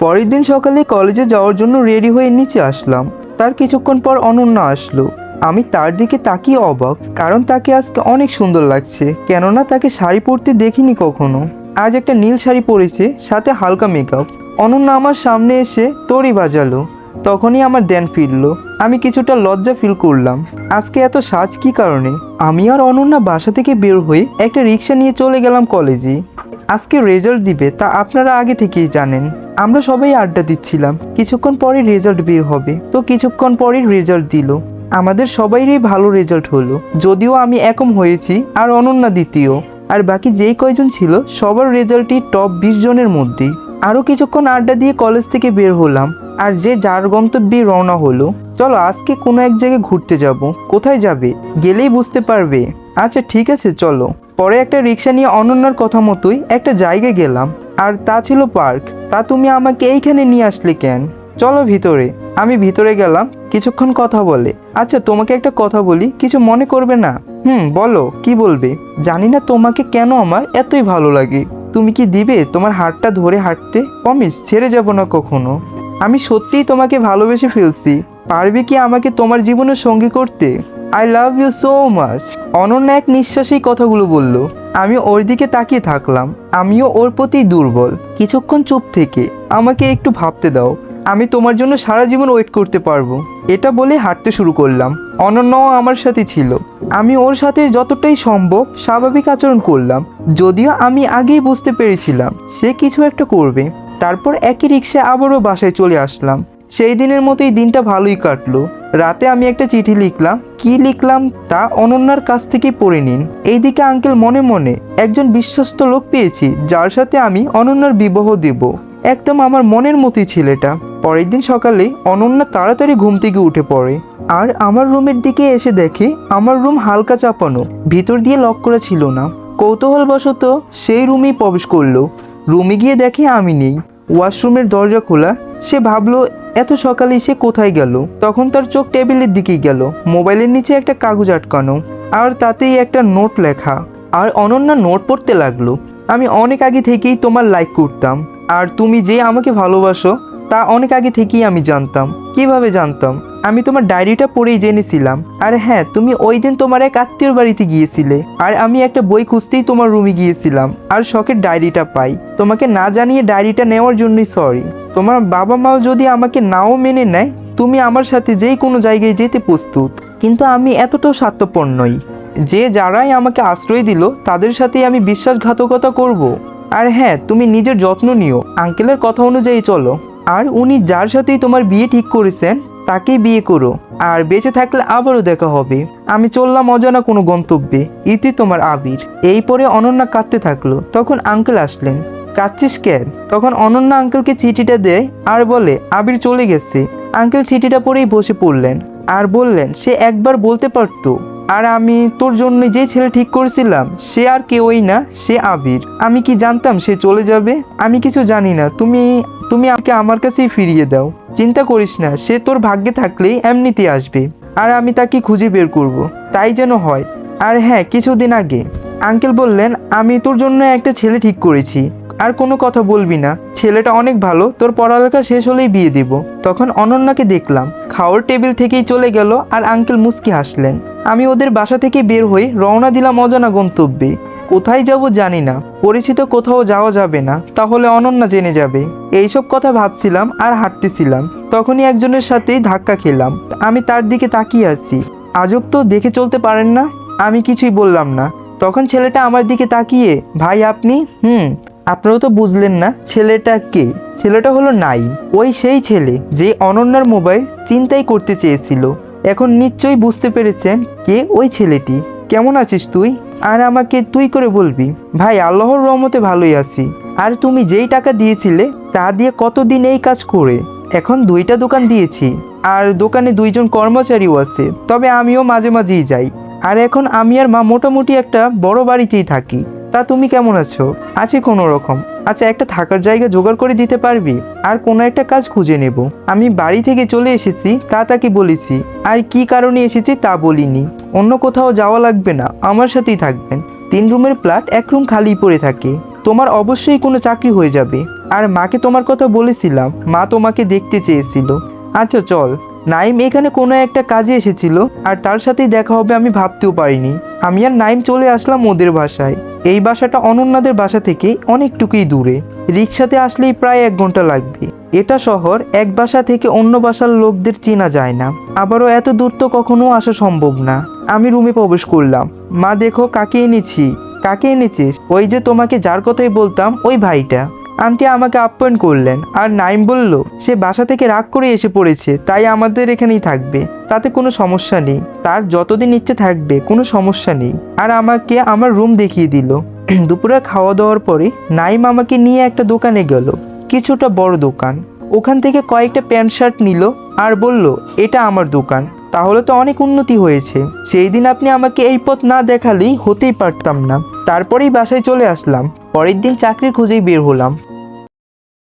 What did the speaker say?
পরের দিন সকালে কলেজে যাওয়ার জন্য রেডি হয়ে নিচে আসলাম। তার কিছুক্ষণ পর অনন্যা আসলো। আমি তার দিকে তাকিয়ে অবাক, কারণ তাকে আজকে অনেক সুন্দর লাগছে, কেননা তাকে শাড়ি পরতে দেখিনি কখনো। আজ একটা নীল শাড়ি পরেছে, সাথে হালকা মেকআপ অনন্যা আমার সামনে এসে তরি বাজালো। তখনই আমার ধ্যান ফিরলো। আমি কিছুটা লজ্জা ফিল করলাম। আজকে এত সাজ কি কারণে? আমি আর অনন্যা বাসা থেকে বের হয়ে একটা রিক্সা নিয়ে চলে গেলাম কলেজে। আজকে রেজাল্ট দিবে, তা আপনারা আগে থেকেই জানেন। আমরা সবাই আড্ডা দিচ্ছিলাম, কিছুক্ষণ পরে রেজাল্ট বের হবে। তো কিছুক্ষণ পরে রেজাল্ট দিল। আমাদের সবাইরই ভালো রেজাল্ট হলো, যদিও আমি একম হয়েছি, আর অনন্যা দ্বিতীয়। আর বাকি যেই কয়জন ছিল, সবার রেজাল্টই টপ বিশ জনের মধ্যেই। আরও কিছুক্ষণ আড্ডা দিয়ে কলেজ থেকে বের হলাম, আর যে যার গন্তব্যে রওনা হলো, চলো আজকে কোনো এক জায়গায় ঘুরতে যাব, কোথায় যাবে? গেলেই বুঝতে পারবে। আচ্ছা ঠিক আছে, চলো। পরে একটা রিক্সা নিয়ে অনন্যার কথা মতোই একটা জায়গায় গেলাম, আর তা ছিল পার্ক। তা তুমি আমাকে এইখানে নিয়ে আসলে কেন? চলো ভিতরে। আমি ভিতরে গেলাম, কিছুক্ষণ কথা বলে। আচ্ছা তোমাকে একটা কথা বলি, কিছু মনে করবে না? হুম, বলো, কি বলবে? জানি না তোমাকে কেন আমার এতই ভালো লাগে। তুমি কি দিবে? তোমার হাতটা ধরে হাঁটতে? প্রমিস ছেড়ে যাব না কখনো? আমি সত্যিই তোমাকে ভালোবেসে ফেলছি। পারবে কি আমাকে তোমার জীবনের সঙ্গী করতে? I love you so much অনন্য এক নিঃশ্বাসেই কথাগুলো বলল। আমি ওর দিকে তাকিয়ে থাকলাম। আমিও ওর প্রতি দুর্বল। কিছুক্ষণ চুপ থেকে। আমাকে একটু ভাবতে দাও। আমি তোমার জন্য সারা জীবন ওয়েট করতে পারব। এটা বলে হাঁটতে শুরু করলাম। অনন্যাও আমার সাথে ছিল। আমি ওর সাথে যতটাই সম্ভব স্বাভাবিক আচরণ করলাম। যদিও আমি আগেই বুঝতে পেরেছিলাম সে কিছু একটা করবে। তারপর একই রিক্সা আবারও বাসায় চলে আসলাম। সেই দিনের মতোই দিনটা ভালোই কাটলো। রাতে আমি একটা চিঠি লিখলাম। কি লিখলাম তা অনন্যার কাছ থেকে পড়ে নিন। এইদিকে আঙ্কেল মনে মনে একজন বিশ্বস্ত লোক পেয়েছি, যার সাথে আমি অনন্যার বিবাহ দেব। একদম আমার মনের মতোই ছেলেটা। পরের দিন সকালে অনন্যা তাড়াতাড়ি ঘুম থেকে উঠে পড়ে। আর আমার রুমের দিকে এসে দেখে আমার রুম হালকা চাপানো, ভিতর দিয়ে লক করা ছিল না। কৌতূহলবশত সেই রুমেই প্রবেশ করল। রুমে গিয়ে দেখে আমি নেই। ওয়াশরুমের দরজা খোলা, সে ভাবলো, এত সকালে সে কোথায় গেল? তখন তার চোখ টেবিলের দিকেই গেল। মোবাইলের নিচে একটা কাগজ আটকানো, আর তাতেই একটা নোট লেখা। আর অনন্যা নোট পড়তে লাগল। আমি অনেক আগে থেকেই তোমার লাইক করতাম। আর তুমি যে আমাকে ভালোবাসো তা অনেক আগে থেকেই আমি জানতাম। কীভাবে জানতাম? আমি তোমার ডায়েরিটা পড়েই জেনেছিলাম। আর হ্যাঁ তুমি ওই দিন তোমার এক আত্মীয়র বাড়িতে গিয়েছিলে। আর আমি একটা বই খুঁজতেই তোমার রুমে গিয়েছিলাম। আর শখের ডায়েরিটা পাই। তোমাকে না জানিয়ে ডায়েরিটা নেওয়ার জন্যই সরি তোমার বাবা মাও যদি আমাকে নাও মেনে নেয়, তুমি আমার সাথে যেই কোনো জায়গায় যেতে প্রস্তুত। কিন্তু আমি এতটাও স্বার্থপর নই। যে যারাই আমাকে আশ্রয় দিল, তাদের সাথেই আমি বিশ্বাসঘাতকতা করব। আর হ্যাঁ তুমি নিজের যত্ন নিও। আঙ্কেলের কথা অনুযায়ী চলো। আর উনি যার সাথেই তোমার বিয়ে ঠিক করেছেন, তাকেই বিয়ে করো। আর বেঁচে থাকলে আবারও দেখা হবে। আমি চললাম অজানা কোনো গন্তব্যে। ইতি তোমার আবির। এই পরে অনন্যা কাঁদতে থাকল। তখন আঙ্কেল আসলেন। কাঁদছিস কেন? তখন অনন্যা আঙ্কেলকে চিঠিটা দেয় আর বলে, আবির চলে গেছে। আঙ্কেল চিঠিটা পরেই বসে পড়লেন। আর বললেন, সে একবার বলতে পারতো। আর আমি তোর জন্য যে ছেলে ঠিক করেছিলাম, সে আর কেউই না, সে আবির। আমি কি জানতাম সে চলে যাবে? আমি কিছু জানি না। তুমি তুমি আমাকে আমার কাছেই ফিরিয়ে দাও। চিন্তা করিস না, সে তোর ভাগ্যে থাকলেই এমনিতেই আসবে। আর আমি তাকে খুঁজে বের করব। তাই যেন হয়। আর হ্যাঁ কিছুদিন আগে। আঙ্কেল বললেন, আমি তোর জন্য একটা ছেলে ঠিক করেছি। আর কোনো কথা বলবি না। ছেলেটা অনেক ভালো, তোর পড়ালেখা শেষ হলেই বিয়ে দিব। তখন অনন্যাকে দেখলাম। খাওয়ার টেবিল থেকেই চলে গেল আর আঙ্কেল মুস্কি হাসলেন। আমি ওদের বাসা থেকে বের হয়ে রওনা দিলাম অজানা গন্তব্যে। কোথায় যাব জানি না। পরিচিত কোথাও যাওয়া যাবে না। তাহলে অনন্যা জেনে যাবে। এইসব কথা ভাবছিলাম আর হাঁটতেছিলাম। তখনই একজনের সাথেই ধাক্কা খেলাম। আমি তার দিকে তাকিয়ে আছি। আজব তো দেখে চলতে পারেন না? আমি কিছুই বললাম না। তখন ছেলেটা আমার দিকে তাকিয়ে, ভাই, আপনি? হুম। আপনারাও তো বুঝলেন না, ছেলেটা কে? ছেলেটা হলো নাই ওই সেই ছেলে যে অনন্যার মোবাইল চিন্তাই করতে চেয়েছিল। এখন নিশ্চয়ই বুঝতে পেরেছেন কে ওই ছেলেটি। কেমন আছিস তুই? আর আমাকে তুই করে বলবি, ভাই, আল্লাহর রহমতে ভালোই আছি। আর তুমি যেই টাকা দিয়েছিলে, তা দিয়ে কতদিন এই কাজ করে? এখন দুইটা দোকান দিয়েছি, আর দোকানে দুইজন কর্মচারীও আছে। তবে আমিও মাঝে মাঝেই যাই। আর এখন আমি আর মা মোটামুটি একটা বড় বাড়িতেই থাকি। তা তুমি কেমন আছো? আছি কোনো রকম। আচ্ছা একটা থাকার জায়গা জোগাড় করে দিতে পারবি? আর কোনো একটা কাজ খুঁজে নেব। আমি বাড়ি থেকে চলে এসেছি, তা তাকে বলেছি। আর কি কারণে এসেছি তা বলিনি। অন্য কোথাও যাওয়া লাগবে না, আমার সাথেই থাকবেন। তিন রুমের ফ্ল্যাট, এক রুম খালি পড়ে থাকে। তোমার অবশ্যই কোনো চাকরি হয়ে যাবে। আর মাকে তোমার কথা বলেছিলাম। মা তোমাকে দেখতে চেয়েছিল। আচ্ছা চল। নাইম এখানে কোনো একটা কাজে এসেছিল, আর তার সাথেই দেখা হবে আমি ভাবতেও পারিনি। আমি আর নাইম চলে আসলাম ওদের বাসায়। এই বাসাটা অনন্যাদের বাসা থেকে অনেকটুকুই দূরে। রিক্সাতে আসলেই প্রায় এক ঘণ্টা লাগবে। এটা শহর এক বাসা থেকে অন্য বাসার লোকদের চেনা যায় না। আবারও এত দূর তো কখনো আসা সম্ভব না। আমি রুমে প্রবেশ করলাম। মা, দেখো, কাকে এনেছি? কাকে এনেছিস? ওই যে তোমাকে যার কথাই বলতাম, ওই ভাইটা। আন্টি আমাকে আপ্যায়ন করলেন, আর নাইম বলল, সে বাসা থেকে রাগ করে এসে পড়েছে, তাই আমাদের এখানেই থাকবে। তাতে কোনো সমস্যা নেই। তার যতদিন ইচ্ছে থাকবে, কোনো সমস্যা নেই। আর আমাকে আমার রুম দেখিয়ে দিল। দুপুরে খাওয়া দাওয়ার পরে নাইম আমাকে নিয়ে একটা দোকানে গেল। কিছুটা বড় দোকান। ওখান থেকে কয়েকটা প্যান্ট শার্ট নিল আর বলল, এটা আমার দোকান। তাহলে তো অনেক উন্নতি হয়েছে। সেই দিন আপনি আমাকে এই পথ না দেখালেই হতেই পারতাম না। তারপরেই বাসায় চলে আসলাম। পরের দিন চাকরির খুঁজেই বের হলাম।